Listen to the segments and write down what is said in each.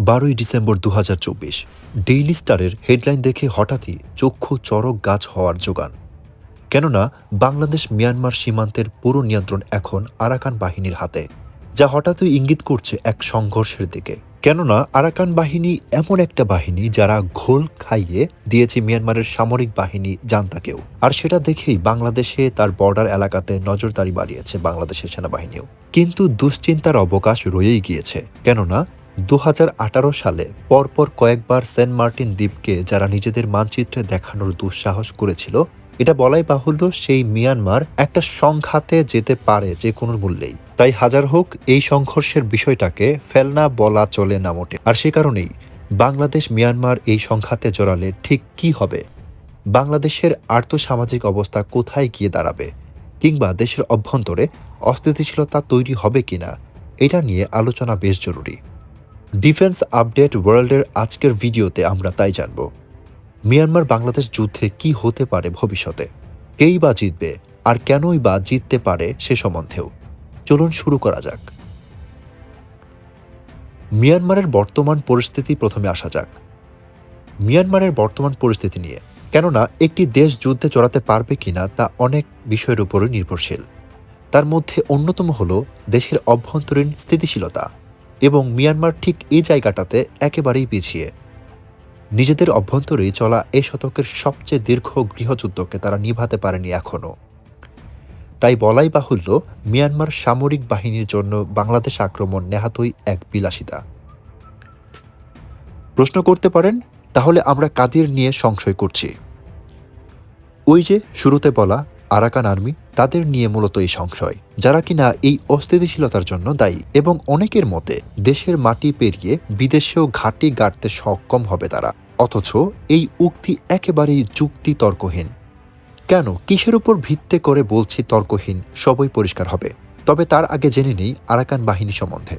বারোই ডিসেম্বর দু হাজার চব্বিশ ডেইলি স্টারের হেডলাইন দেখে হঠাৎই চক্ষু চরক গাছ হওয়ার যোগান। কেননা, বাংলাদেশ মিয়ানমার সীমান্তের পুরো নিয়ন্ত্রণ এখন আরাকান বাহিনীর হাতে, যা হঠাৎই ইঙ্গিত করছে এক সংঘর্ষের দিকে। কেননা, আরাকান বাহিনী এমন একটা বাহিনী যারা ঘোল খাইয়ে দিয়েছে মিয়ানমারের সামরিক বাহিনী জান্তাকেও। আর সেটা দেখেই বাংলাদেশে তার বর্ডার এলাকাতে নজরদারি বাড়িয়েছে বাংলাদেশের সেনাবাহিনীও। কিন্তু দুশ্চিন্তার অবকাশ রয়েই গিয়েছে। কেননা দু হাজার আঠারো সালে পরপর কয়েকবার সেন্ট মার্টিন দ্বীপকে যারা নিজেদের মানচিত্রে দেখানোর দুঃসাহস করেছিল, এটা বলাই বাহুল্য সেই মিয়ানমার একটা সংঘাতে যেতে পারে যে কোনো মূল্যেই। তাই হাজার হোক, এই সংঘর্ষের বিষয়টাকে ফেলনা বলা চলে না মোটে। আর সে কারণেই বাংলাদেশ মিয়ানমার এই সংঘাতে জড়ালে ঠিক কি হবে? বাংলাদেশের আর্থসামাজিক অবস্থা কোথায় গিয়ে দাঁড়াবে? কিংবা দেশের অভ্যন্তরে অস্থিতিশীলতা তৈরি হবে কিনা? এটা নিয়ে আলোচনা বেশ জরুরি। ডিফেন্স আপডেট ওয়ার্ল্ডের আজকের ভিডিওতে আমরা তাই জানব। মিয়ানমার বাংলাদেশ যুদ্ধে কি হতে পারে ভবিষ্যতে? কেই বা জিতবে? আর কেনই বা জিততে পারে সে সম্বন্ধেও। চলুন শুরু করা যাক। মিয়ানমারের বর্তমান পরিস্থিতি প্রথমে আসা যাক। মিয়ানমারের বর্তমান পরিস্থিতি নিয়ে। কেননা, একটি দেশ যুদ্ধে জড়াতে পারবে কিনা তা অনেক বিষয়ের উপরে নির্ভরশীল। তার মধ্যে অন্যতম হল দেশের অভ্যন্তরীণ স্থিতিশীলতা। এবং মিয়ানমার ঠিক এই জায়গাটাতে একেবারেই পিছিয়ে। নিজেদের অভ্যন্তরেই চলা এ শতকের সবচেয়ে দীর্ঘ গৃহযুদ্ধকে তারা নিভাতে পারেনি এখনও। তাই বলাই বাহুল্য, মিয়ানমার সামরিক বাহিনীর জন্য বাংলাদেশ আক্রমণ নেহাতই এক বিলাসিতা। প্রশ্ন করতে পারেন, তাহলে আমরা কাদের নিয়ে সংশয় করছি? ওই যে শুরুতে বলা আরাকান আর্মি তাদের নিয়ে মূলত এই সংশয়, যারা কিনা এই অস্থিতিশীলতার জন্য দায়ী এবং অনেকের মতে দেশের মাটি পেরিয়ে বিদেশেও ঘাঁটি গাড়তে সক্ষম হবে তারা, অথচ এই উক্তি একেবারেই যুক্তি তর্কহীন কেন? কিসের উপর ভিত্তি করে বলছি তর্কহীন? সবই পরিষ্কার হবে। তবে তার আগে জেনে নেই আরাকান বাহিনী সম্বন্ধে।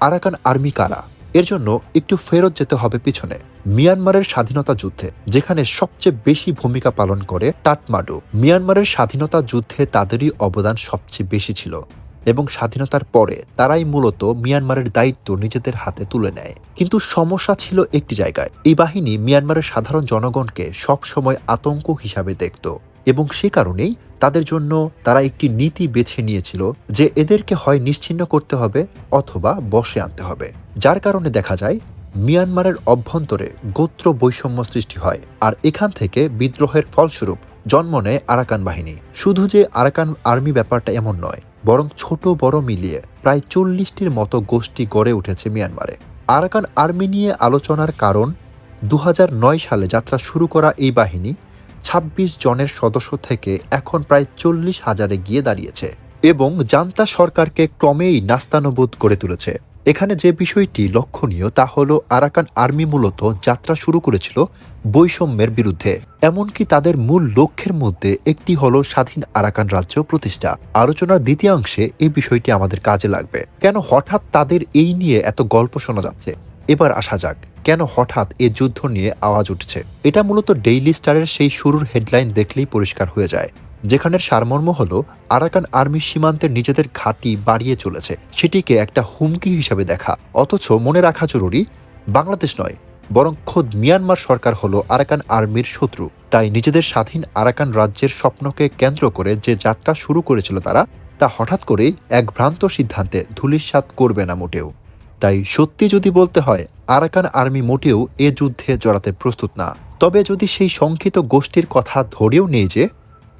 আরাকান আর্মি কারা? এর জন্য একটু ফেরত যেতে হবে পিছনে। মিয়ানমারের স্বাধীনতা যুদ্ধে, যেখানে সবচেয়ে বেশি ভূমিকা পালন করে টাটমাডু। মিয়ানমারের স্বাধীনতা যুদ্ধে তাদেরই অবদান সবচেয়ে বেশি ছিল এবং স্বাধীনতার পরে তারাই মূলত মিয়ানমারের দায়িত্ব নিজেদের হাতে তুলে নেয়। কিন্তু সমস্যা ছিল একটি জায়গায়। এই বাহিনী মিয়ানমারের সাধারণ জনগণকে সবসময় আতঙ্ক হিসাবে দেখত। এবং সে কারণেই তাদের জন্য তারা একটি নীতি বেছে নিয়েছিল যে এদেরকে হয় নিশ্চিহ্ন করতে হবে অথবা বসে আনতে হবে। যার কারণে দেখা যায়, মিয়ানমারের অভ্যন্তরে গোত্র বৈষম্য সৃষ্টি হয় আর এখান থেকে বিদ্রোহের ফলস্বরূপ জন্ম নেয় আরাকান বাহিনী। শুধু যে আরাকান আর্মি ব্যাপারটা এমন নয়, বরং ছোট বড় মিলিয়ে প্রায় চল্লিশটির মতো গোষ্ঠী গড়ে উঠেছে মিয়ানমারে। আরাকান আর্মি নিয়ে আলোচনার কারণ দু হাজার নয় সালে যাত্রা শুরু করা এই বাহিনী ২৬ জনের সদস্য থেকে এখন প্রায় চল্লিশ হাজারে গিয়ে দাঁড়িয়েছে এবং জান্তা সরকারকে ক্রমেই নাস্তানবোধ করে তুলেছে। এখানে যে বিষয়টি লক্ষণীয় তা হল আরাকান আর্মি মূলত যাত্রা শুরু করেছিল বৈষম্যের বিরুদ্ধে। এমনকি তাদের মূল লক্ষ্যের মধ্যে একটি হল স্বাধীন আরাকান রাজ্য প্রতিষ্ঠা। আলোচনার দ্বিতীয়াংশে এই বিষয়টি আমাদের কাজে লাগবে। কেন হঠাৎ তাদের এই নিয়ে এত গল্প শোনা যাচ্ছে? এবার আসা যাক। কেন হঠাৎ এ যুদ্ধ নিয়ে আওয়াজ উঠছে? এটা মূলত ডেইলি স্টারের সেই শুরুর হেডলাইন দেখলেই পরিষ্কার হয়ে যায়। যেখানের সারমর্ম হল, আরাকান আর্মি সীমান্তের নিজেদের ঘাঁটি বাড়িয়ে চলেছে। সেটিকে একটা হুমকি হিসাবে দেখা। অথচ মনে রাখা জরুরি, বাংলাদেশ নয়, বরং খোদ মিয়ানমার সরকার হলো আরাকান আর্মির শত্রু। তাই নিজেদের স্বাধীন আরাকান রাজ্যের স্বপ্নকে কেন্দ্র করে যে যাত্রা শুরু করেছিল তারা, তা হঠাৎ করেই এক ভ্রান্ত সিদ্ধান্তে ধুলিস্বাত করবে না মোটেও। তাই সত্যি যদি বলতে হয় আরাকান আর্মি মোটেও এ যুদ্ধে জড়াতে প্রস্তুত না। তবে যদি সেই সংক্ষিপ্ত গোষ্ঠীর কথা ধরেও নেই যে,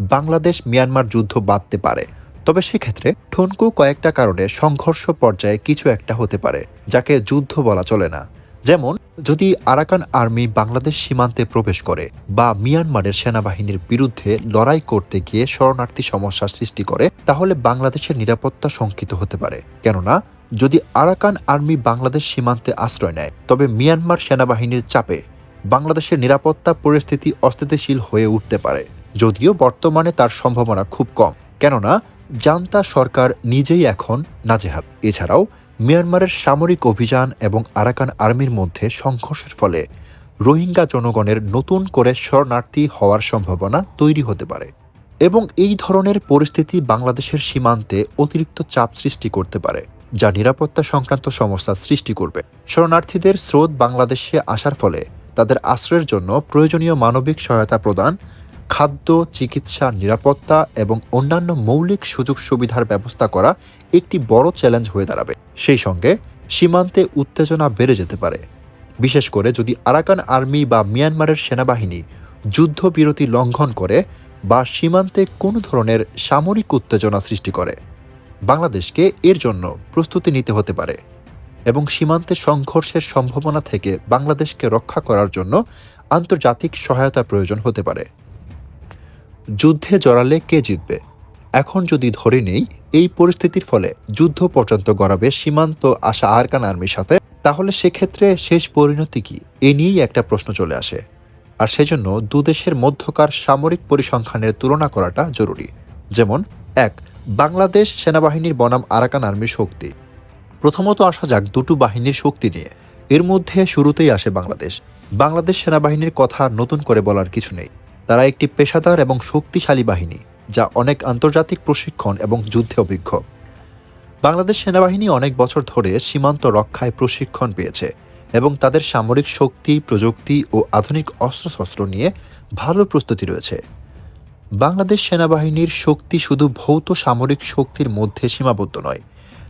বাংলাদেশ মিয়ানমার যুদ্ধ বাঁধতে পারে, তবে সেক্ষেত্রে ঠনকু কয়েকটা কারণে সংঘর্ষ পর্যায়ে কিছু একটা হতে পারে, যাকে যুদ্ধ বলা চলে না। যেমন, যদি আরাকান আর্মি বাংলাদেশ সীমান্তে প্রবেশ করে বা মিয়ানমারের সেনাবাহিনীর বিরুদ্ধে লড়াই করতে গিয়ে শরণার্থী সমস্যা সৃষ্টি করে, তাহলে বাংলাদেশের নিরাপত্তা শঙ্কিত হতে পারে। কেননা যদি আরাকান আর্মি বাংলাদেশ সীমান্তে আশ্রয় নেয়, তবে মিয়ানমার সেনাবাহিনীর চাপে বাংলাদেশের নিরাপত্তা পরিস্থিতি অস্থিতিশীল হয়ে উঠতে পারে। যদিও বর্তমানে তার সম্ভাবনা খুব কম, কেননা জান্তা সরকার নিজেই এখন নাজেহাল। এছাড়াও মিয়ানমারের সামরিক অভিযান এবং আরাকান আর্মির মধ্যে সংঘর্ষের ফলে রোহিঙ্গা জনগণের নতুন করে শরণার্থী হওয়ার সম্ভাবনা তৈরি হতে পারে। এবং এই ধরনের পরিস্থিতি বাংলাদেশের সীমান্তে অতিরিক্ত চাপ সৃষ্টি করতে পারে। যা নিরাপত্তা সংক্রান্ত সমস্যা সৃষ্টি করবে। শরণার্থীদের স্রোত বাংলাদেশে আসার ফলে তাদের আশ্রয়ের জন্য প্রয়োজনীয় মানবিক সহায়তা প্রদান, খাদ্য, চিকিৎসা, নিরাপত্তা এবং অন্যান্য মৌলিক সুযোগ সুবিধার ব্যবস্থা করা একটি বড় চ্যালেঞ্জ হয়ে দাঁড়াবে। সেই সঙ্গে সীমান্তে উত্তেজনা বেড়ে যেতে পারে। বিশেষ করে যদি আরাকান আর্মি বা মিয়ানমারের সেনাবাহিনী যুদ্ধবিরতি লঙ্ঘন করে বা সীমান্তে কোনো ধরনের সামরিক উত্তেজনা সৃষ্টি করে। বাংলাদেশকে এর জন্য প্রস্তুতি নিতে হতে পারে এবং সীমান্তে সংঘর্ষের সম্ভাবনা থেকে বাংলাদেশকে রক্ষা করার জন্য আন্তর্জাতিক সহায়তা প্রয়োজন হতে পারে। যুদ্ধে জড়ালে কে জিতবে? এখন যদি ধরে নেই, এই পরিস্থিতির ফলে যুদ্ধ পর্যন্ত গড়াবে সীমান্ত আসা আরকান আর্মির সাথে, তাহলে সেক্ষেত্রে শেষ পরিণতি কি? এ নিয়েই একটা প্রশ্ন চলে আসে। আর সেজন্য দুদেশের মধ্যকার সামরিক পরিসংখ্যানের তুলনা করাটা জরুরি। যেমন, এক বাংলাদেশ সেনাবাহিনীর বনাম আরাকান আর্মির শক্তি। প্রথমত আসা যাক দুটো বাহিনীর শক্তি নিয়ে। এর মধ্যে শুরুতেই আসে বাংলাদেশ। বাংলাদেশ সেনাবাহিনীর কথা নতুন করে বলার কিছু নেই। তারা একটি পেশাদার এবং শক্তিশালী বাহিনী, যা অনেক আন্তর্জাতিক প্রশিক্ষণ এবং যুদ্ধে অভিজ্ঞ। বাংলাদেশ সেনাবাহিনী অনেক বছর ধরে সীমান্ত রক্ষায় প্রশিক্ষণ পেয়েছে এবং তাদের সামরিক শক্তি, প্রযুক্তি ও আধুনিক অস্ত্রশস্ত্র নিয়ে ভালো প্রস্তুতি রয়েছে। বাংলাদেশ সেনাবাহিনীর শক্তি শুধু ভৌত সামরিক শক্তির মধ্যে সীমাবদ্ধ নয়,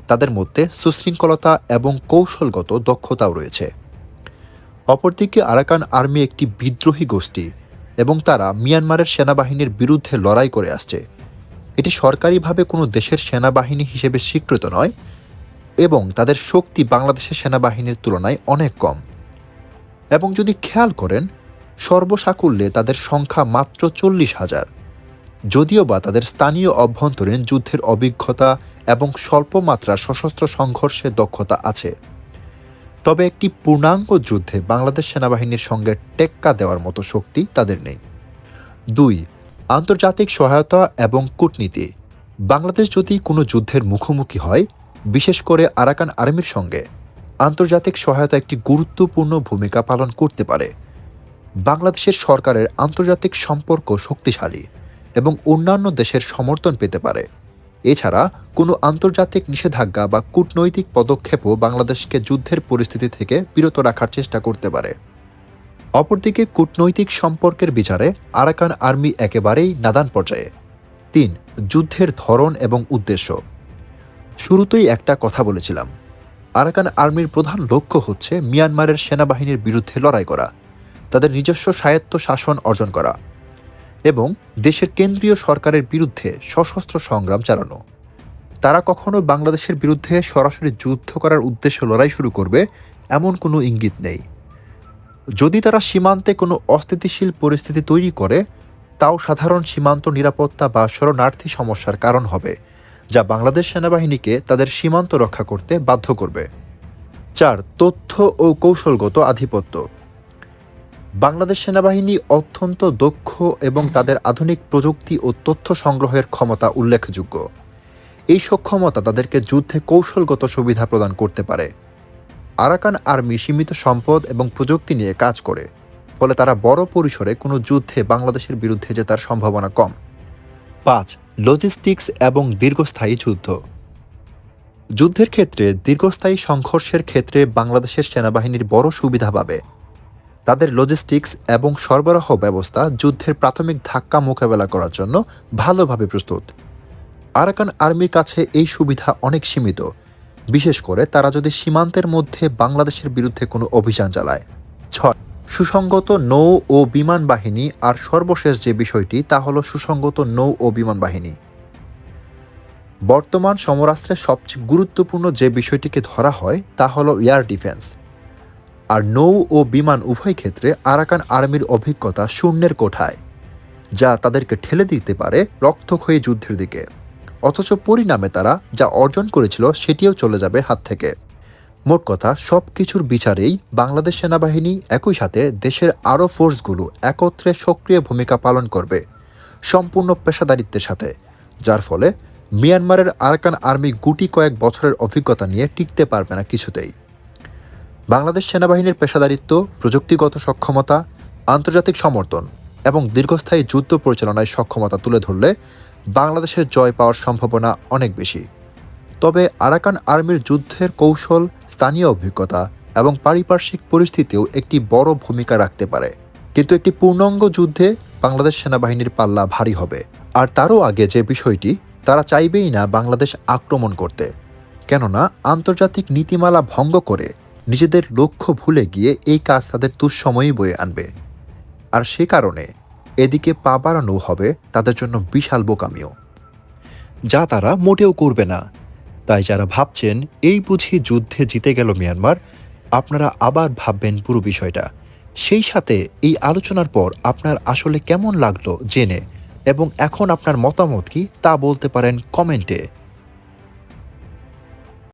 তাদের মধ্যে সুশৃঙ্খলতা এবং কৌশলগত দক্ষতাও রয়েছে। অপরদিকে আরাকান আর্মি একটি বিদ্রোহী গোষ্ঠী এবং তারা মিয়ানমারের সেনাবাহিনীর বিরুদ্ধে লড়াই করে আসছে। এটি সরকারিভাবে কোনো দেশের সেনাবাহিনী হিসেবে স্বীকৃত নয় এবং তাদের শক্তি বাংলাদেশের সেনাবাহিনীর তুলনায় অনেক কম। এবং যদি খেয়াল করেন, সর্বসাকুল্যে তাদের সংখ্যা মাত্র চল্লিশ হাজার। যদিও বা তাদের স্থানীয় অভ্যন্তরীণ যুদ্ধের অভিজ্ঞতা এবং স্বল্প মাত্রার সশস্ত্র সংঘর্ষের দক্ষতা আছে। তবে একটি পূর্ণাঙ্গ যুদ্ধে বাংলাদেশ সেনাবাহিনীর সঙ্গে টেক্কা দেওয়ার মতো শক্তি তাদের নেই। দুই, আন্তর্জাতিক সহায়তা এবং কূটনীতি। বাংলাদেশ যদি কোনো যুদ্ধের মুখোমুখি হয়, বিশেষ করে আরাকান আর্মির সঙ্গে, আন্তর্জাতিক সহায়তা একটি গুরুত্বপূর্ণ ভূমিকা পালন করতে পারে। বাংলাদেশের সরকারের আন্তর্জাতিক সম্পর্ক শক্তিশালী। এবং অন্যান্য দেশের সমর্থন পেতে পারে। এছাড়া, কোনো আন্তর্জাতিক নিষেধাজ্ঞা বা কূটনৈতিক পদক্ষেপও বাংলাদেশকে যুদ্ধের পরিস্থিতি থেকে বিরত রাখার চেষ্টা করতে পারে। অপরদিকে, কূটনৈতিক সম্পর্কের বিচারে আরাকান আর্মি একেবারেই নাদান পর্যায়ে। তিন, যুদ্ধের ধরন এবং উদ্দেশ্য। শুরুতেই একটা কথা বলেছিলাম। আরাকান আর্মির প্রধান লক্ষ্য হচ্ছে মিয়ানমারের সেনাবাহিনীর বিরুদ্ধে লড়াই করা, তাদের নিজস্ব স্বায়ত্ত শাসন অর্জন করা। এবং দেশের কেন্দ্রীয় সরকারের বিরুদ্ধে সশস্ত্র সংগ্রাম চালানো। তারা কখনো বাংলাদেশের বিরুদ্ধে সরাসরি যুদ্ধ করার উদ্দেশ্যে লড়াই শুরু করবে এমন কোনো ইঙ্গিত নেই। যদি তারা সীমান্তে কোনো অস্থিতিশীল পরিস্থিতি তৈরি করে, তাও সাধারণ সীমান্ত নিরাপত্তা বা শরণার্থী সমস্যার কারণ হবে, যা বাংলাদেশ সেনাবাহিনীকে তাদের সীমান্ত রক্ষা করতে বাধ্য করবে। চার, তথ্য ও কৌশলগত আধিপত্য। বাংলাদেশ সেনাবাহিনী অত্যন্ত দক্ষ এবং তাদের আধুনিক প্রযুক্তি ও তথ্য সংগ্রহের ক্ষমতা উল্লেখযোগ্য। এই সক্ষমতা তাদেরকে যুদ্ধে কৌশলগত সুবিধা প্রদান করতে পারে। আরাকান আর্মি সীমিত সম্পদ এবং প্রযুক্তি নিয়ে কাজ করে, ফলে তারা বড় পরিসরে কোনো যুদ্ধে বাংলাদেশের বিরুদ্ধে জেতার সম্ভাবনা কম। পাঁচ লজিস্টিক্স এবং দীর্ঘস্থায়ী যুদ্ধ। যুদ্ধের ক্ষেত্রে দীর্ঘস্থায়ী সংঘর্ষের ক্ষেত্রে বাংলাদেশের সেনাবাহিনীর বড় সুবিধা পাবে। তাদের লজিস্টিক্স এবং সরবরাহ ব্যবস্থা যুদ্ধের প্রাথমিক ধাক্কা মোকাবেলা করার জন্য ভালোভাবে প্রস্তুত। আরাকান আর্মির কাছে এই সুবিধা অনেক সীমিত। বিশেষ করে তারা যদি সীমান্তের মধ্যে বাংলাদেশের বিরুদ্ধে কোনো অভিযান চালায়। ছয়, সুসংগত নৌ ও বিমান বাহিনী আর সর্বশেষ যে বিষয়টি তা হলো সুসংগত নৌ ও বিমান বাহিনী। বর্তমান সমরাস্ত্রের সবচেয়ে গুরুত্বপূর্ণ যে বিষয়টিকে ধরা হয় তা হলো এয়ার ডিফেন্স। আর নৌ ও বিমান উভয় ক্ষেত্রে আরাকান আর্মির অভিজ্ঞতা শূন্যের কোঠায়, যা তাদেরকে ঠেলে দিতে পারে রক্তক্ষয়ী যুদ্ধের দিকে। অথচ পরিণামে তারা যা অর্জন করেছিল সেটিও চলে যাবে হাত থেকে। মোট কথা সব কিছুর বিচারেই বাংলাদেশ সেনাবাহিনী একই সাথে দেশের আরও ফোর্সগুলো একত্রে সক্রিয় ভূমিকা পালন করবে সম্পূর্ণ পেশাদারিত্বের সাথে, যার ফলে মিয়ানমারের আরাকান আর্মি গুটি কয়েক বছরের অভিজ্ঞতা নিয়ে টিকতে পারবে না কিছুতেই। বাংলাদেশ সেনাবাহিনীর পেশাদারিত্ব, প্রযুক্তিগত সক্ষমতা, আন্তর্জাতিক সমর্থন এবং দীর্ঘস্থায়ী যুদ্ধ পরিচালনায় সক্ষমতা তুলে ধরলে বাংলাদেশের জয় পাওয়ার সম্ভাবনা অনেক বেশি। তবে আরাকান আর্মির যুদ্ধের কৌশল, স্থানীয় অভিজ্ঞতা এবং পারিপার্শ্বিক পরিস্থিতিও একটি বড় ভূমিকা রাখতে পারে। কিন্তু একটি পূর্ণাঙ্গ যুদ্ধে বাংলাদেশ সেনাবাহিনীর পাল্লা ভারী হবে। আর তারও আগে যে বিষয়টি, তারা চাইবেই না বাংলাদেশ আক্রমণ করতে। কেননা, আন্তর্জাতিক নীতিমালা ভঙ্গ করে নিজেদের লক্ষ্য ভুলে গিয়ে এই কাজ তাদের দুঃসময়ই বয়ে আনবে। আর সে কারণে এদিকে পা বাড়ানো হবে তাদের জন্য বিশাল বোকামিও। যা তারা মোটেও করবে না। তাই যারা ভাবছেন, এই বুঝি যুদ্ধে জিতে গেল মিয়ানমার আপনারা আবার ভাববেন পুরো বিষয়টা। সেই সাথে এই আলোচনার পর আপনার আসলে কেমন লাগল জেনে এবং এখন আপনার মতামত কি তা বলতে পারেন কমেন্টে।